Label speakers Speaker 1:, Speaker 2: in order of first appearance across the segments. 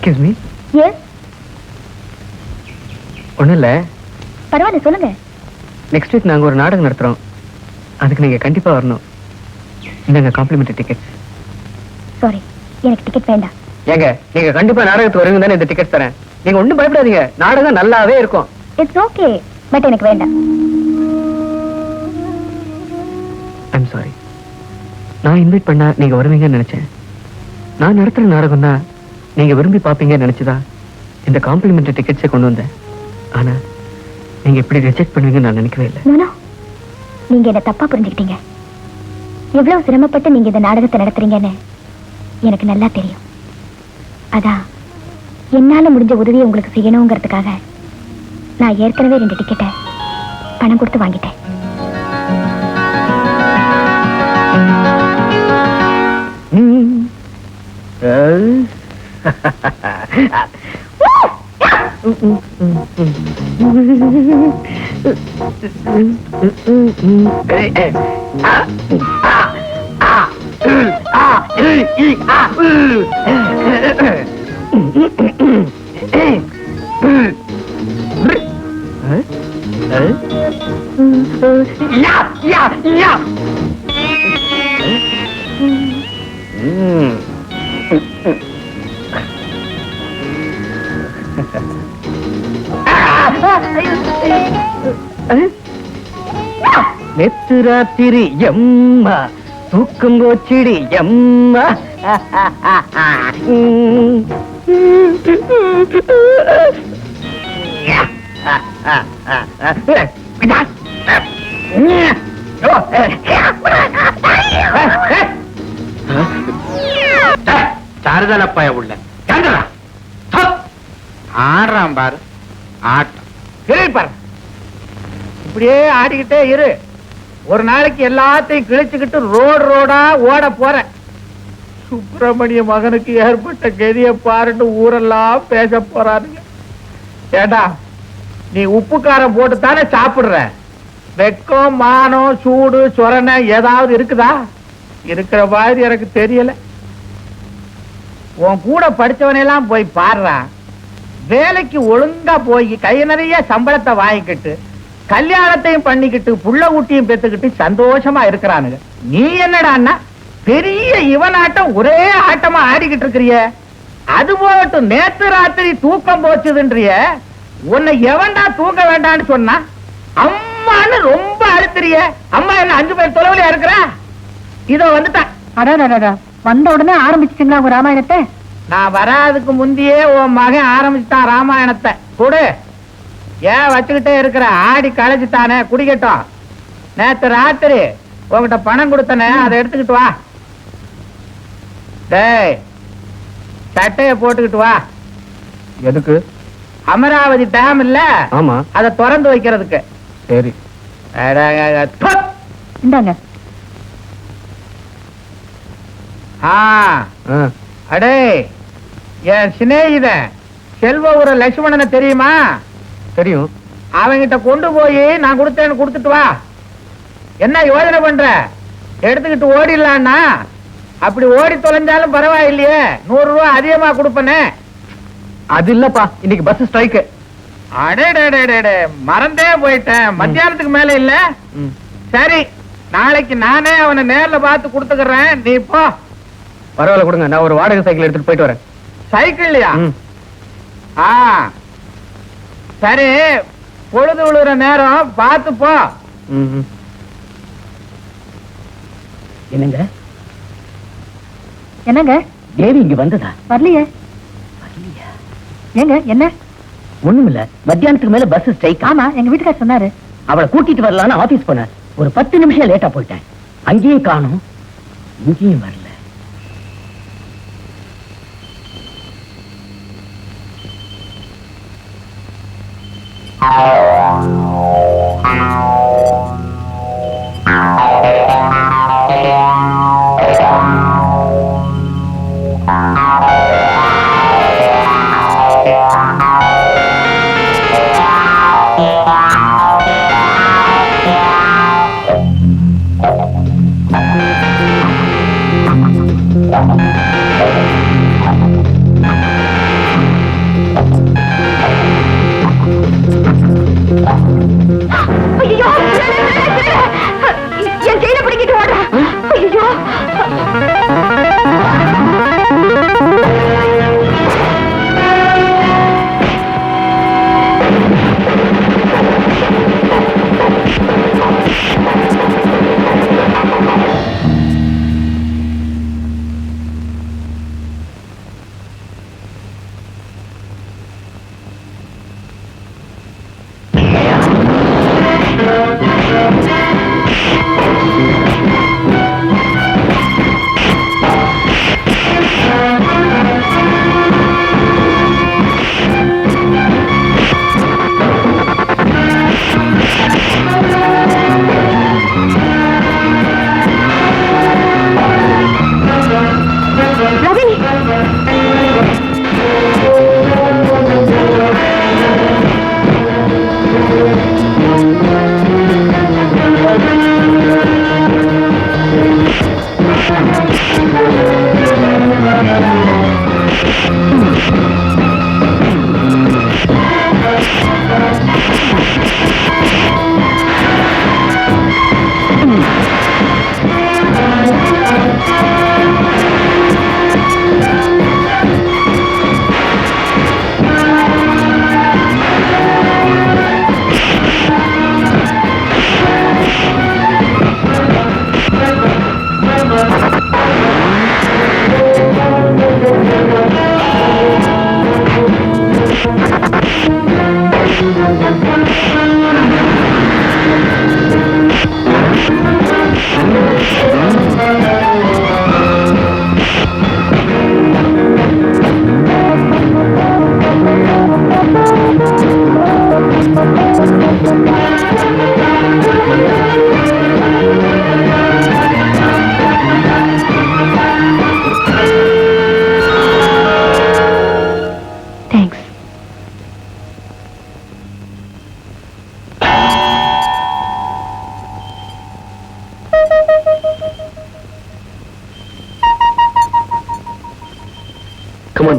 Speaker 1: Excuse me
Speaker 2: yes
Speaker 1: ஒன்றும் இல்லை
Speaker 2: பரவாயில்ல சொல்லுங்க.
Speaker 1: நெக்ஸ்ட் வீக் நாங்கள் ஒரு நாடகம் நடத்துகிறோம் அதுக்கு நீங்கள் கண்டிப்பாக வரணும். இந்தாங்க காம்ப்ளிமெண்ட்ரி டிக்கெட்
Speaker 2: சாரி எனக்கு டிக்கெட் வேண்டாம்.
Speaker 1: ஏங்க நீங்கள் கண்டிப்பாக நாடகத்துக்கு வருவீங்க தானே இந்த டிக்கெட் தரேன். நீங்கள் ஒன்றும் பயப்படாதீங்க. நாடகம் நல்லாவே இருக்கும்.
Speaker 2: இட்ஸ் ஓகே பட் எனக்கு வேண்டாம்.
Speaker 1: ஐம் சாரி நான் இன்வைட் பண்ணா நீங்க வருவீங்கன்னு நினைச்சேன். நான் நடத்துற நாடகம் தான் நீங்க விரும்பி பார்ப்பீங்கன்னு நினைச்சுதா இந்த காம்ப்ளிமெண்ட்ரி டிக்கெட்ஸை கொண்டு வந்தேன். ஆனா நீங்க இப்படி ரிஜெக்ட் பண்ணுவீங்கன்னு நான் நினைக்கவே இல்லை.
Speaker 2: நோனோ நீங்க என்ன தப்பா புரிஞ்சுக்கிட்டீங்க. எவ்வளவு சிரமப்பட்டு நீங்க இந்த நாடகத்தை நடத்துறீங்கன்னு எனக்கு நல்லா தெரியும். அதான் என்னால முடிஞ்ச உதவியை உங்களுக்கு செய்யணுங்கிறதுக்காக நான் ஏற்கனவே ரெண்டு டிக்கெட்டை பணம் கொடுத்து வாங்கிட்டேன்.
Speaker 1: ம். அஹ். ம். நேத்து ராத்திரி எம்மா தூக்கம் போச்சிடி எம்மா
Speaker 3: தருதலப்பய
Speaker 4: கிழிப்பார் இப்படியே ஆடிக்கிட்டே இரு. ஒரு நாளைக்கு எல்லாத்தையும் கிழிச்சுக்கிட்டு ரோடு ரோடா ஓட போற சுப்பிரமணிய மகனுக்கு ஏற்பட்ட கெதிய பாருன்னு ஊரெல்லாம் பேச போறாருங்க. ஏடா நீ உப்பு காரம் போட்டு தானே சாப்பிடுற? வெக்கம் மானம் சூடு சொரணை ஏதாவது இருக்குதா? இருக்கிற மாதிரி எனக்கு தெரியல. உன் கூட படிச்சவனையெல்லாம் போய் பாடுறான் வேலைக்கு ஒழுங்கா போய் கை நிறைய சம்பளத்தை வாங்கிக்கிட்டு கல்யாணத்தையும் பண்ணிக்கிட்டு புள்ள ஊட்டியும் பெத்துக்கிட்டு சந்தோஷமா இருக்கிறானுங்க. நீ என்னடான்னா பெரிய இவனாட்டம் ஒரே ஆட்டமா ஆடிக்கிட்டு இருக்கிறிய. அது போகட்டும் நேத்து ராத்திரி தூக்கம் போச்சுதுன்றிய உன்னை எவன்டா தூங்க வேண்டாம்னு சொன்னா அம்மான்னு ரொம்ப அழுத்துறிய. அம்மா என்ன அஞ்சு பேர் தொலைவுல இருக்கிறா? இதோ வந்துட்டான்.
Speaker 2: அடா வந்த உடனே ஆரம்பிச்சிட்டீங்களா உங்க ராமாயணத்தை?
Speaker 4: நான் வராதுக்கு முந்தியே உன் மகன் ஆரம்பிச்சுட்டான் ராமாயணத்தை. கொடு. ஏன் வச்சுக்கிட்டே இருக்கிற? ஆடி களைச்சுட்டானே குடிக்கட்டும். நேத்து ராத்திரி உன்கிட்ட பணம் கொடுத்தனே அதை எடுத்துக்கிட்டு வா. டேய் சட்டைய போட்டுக்கிட்டு வா.
Speaker 1: எதுக்கு?
Speaker 4: அமராவதி டேம் இல்ல?
Speaker 1: ஆமா.
Speaker 4: அதை திறந்து வைக்கிறதுக்கு.
Speaker 1: சரி.
Speaker 2: இந்தாங்க.
Speaker 4: ஆ, அடே என் சிநேகிதன் செல்வ ஊர லட்சுமணனை தெரியுமா?
Speaker 1: தெரியும்.
Speaker 4: அவங்கிட்ட கொண்டு போய் நான் கொடுத்தேன்னு கொடுத்துட்டு வா. என்ன யோசனை பண்ற? எடுத்துக்கிட்டு ஓடிடலான்னா? அப்படி ஓடி தொலைஞ்சாலும் பரவாயில்லையே. நூறு ரூபாய் அதிகமா கொடுப்பனே.
Speaker 1: அது இல்லப்பா இன்னைக்கு பஸ் ஸ்ட்ரைக்கு
Speaker 4: அடே மறந்தே போயிட்டேன். மத்தியானத்துக்கு மேல இல்ல? சரி நாளைக்கு நானே அவனை நேர்ல பார்த்து கொடுத்துக்கிறேன். நீ போ.
Speaker 1: பரவாயில்ல கொடுங்க. நான் ஒரு வாடகை சைக்கிள் எடுத்துட்டு போயிட்டு வரேன்.
Speaker 4: சைக்கிள்லயா. ஆ. சரி பொழுது விழுற நேரம் பார்த்து போ.
Speaker 5: என்னங்க?
Speaker 2: என்னங்க?
Speaker 5: தேவி இங்க வந்ததா?
Speaker 2: வரலையே. ஏங்க என்ன?
Speaker 5: ஒண்ணுமில்ல மத்தியானத்துக்கு மேல பஸ் ஸ்ட்ரைக்
Speaker 2: ஆமா எங்க வீட்டுக்கார் சொன்னாரு.
Speaker 5: அவளை கூட்டிட்டு வரலான்னு ஆபீஸ் போனார். ஒரு பத்து நிமிஷம் லேட்டா போயிட்டேன் அங்கேயும் காணும். இங்கேயும் வரல.
Speaker 2: Oh.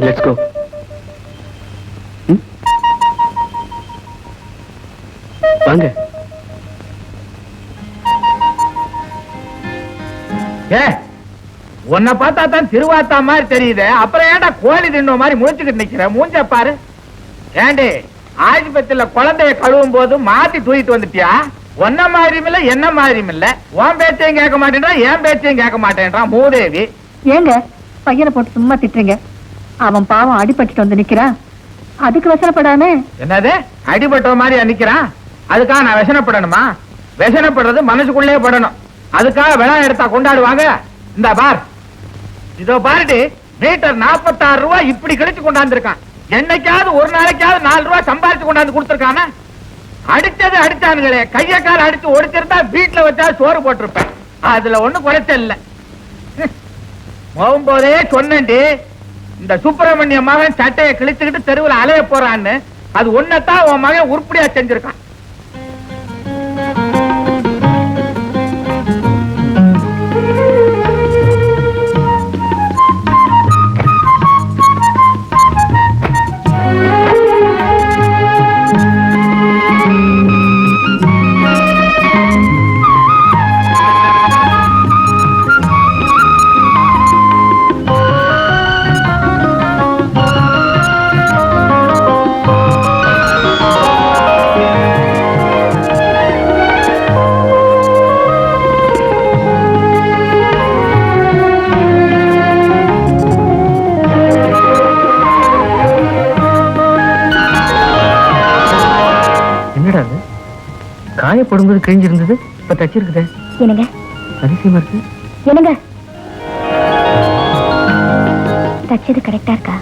Speaker 1: Come on let's go வாங்க.
Speaker 4: ஏ உன்னை பார்த்தா தான் திருவாத்தா மாதிரி தெரியுது. அப்புறம் ஏன்டா கோழி தின்ன மாதிரி முழிச்சுக்கிட்டு நிக்கிற? மூஞ்ச பாரு. ஏண்டி ஆஸ்பத்திரியில குழந்தைய கழுவும் போது மாத்தி தூக்கிட்டு வந்துட்டியா? உன்ன மாதிரியும் இல்ல என்ன மாதிரியும் இல்ல. உன் பேச்சையும் கேட்க மாட்டேன்றா என் பேச்சையும் கேட்க மாட்டேன்றான் மூதேவி.
Speaker 6: ஏங்க பையனை போட்டு சும்மா திட்டுறீங்க. அவன் பாவம் அடிபட்டுட்டு வந்து நிக்கிறான் அதுக்கு வசனப்படாம.
Speaker 4: என்னது? அடிபட்ட மாதிரி நிக்கிறான் அதுக்காக நான் விஷனப்படணுமா விஷனப்படுறது மனசுக்குள்ளே படணும். அதுக்காக விழா எடுத்தா கொண்டாடுவாங்க. இந்த பார். இதோ பாருடி மீட்டர் நாற்பத்தாறு ரூபாய் இப்படி கழிச்சு கொண்டாந்துருக்கான். என்னைக்காவது ஒரு நாளைக்காவது நாலு ரூபாய் சம்பாரிச்சு கொண்டாந்து கொடுத்துருக்கானா? அடிச்சது அடிச்சானுங்களே. கைய கால அடிச்சு ஒடிச்சிருந்தா வீட்டுல வச்சா சோறு போட்டிருப்பேன். அதுல ஒண்ணு குறைச்ச இல்ல. போகும்போதே சொன்னேன்டி இந்த சுப்பிரமணிய மகன் சட்டையை கிழிச்சுக்கிட்டு தெருவில் அலைய போறான்னு அது ஒன்னதான் உன் மகன் உருப்படியா செஞ்சிருக்கான்.
Speaker 1: என்னடா அது? காயப்படும்போது கிழிஞ்சிருந்தது இப்ப தச்சிருக்குதே.
Speaker 2: என்னங்க?
Speaker 1: அதிசயமா இருக்கு.
Speaker 2: என்னங்க? தச்சது கரெக்டா இருக்கா?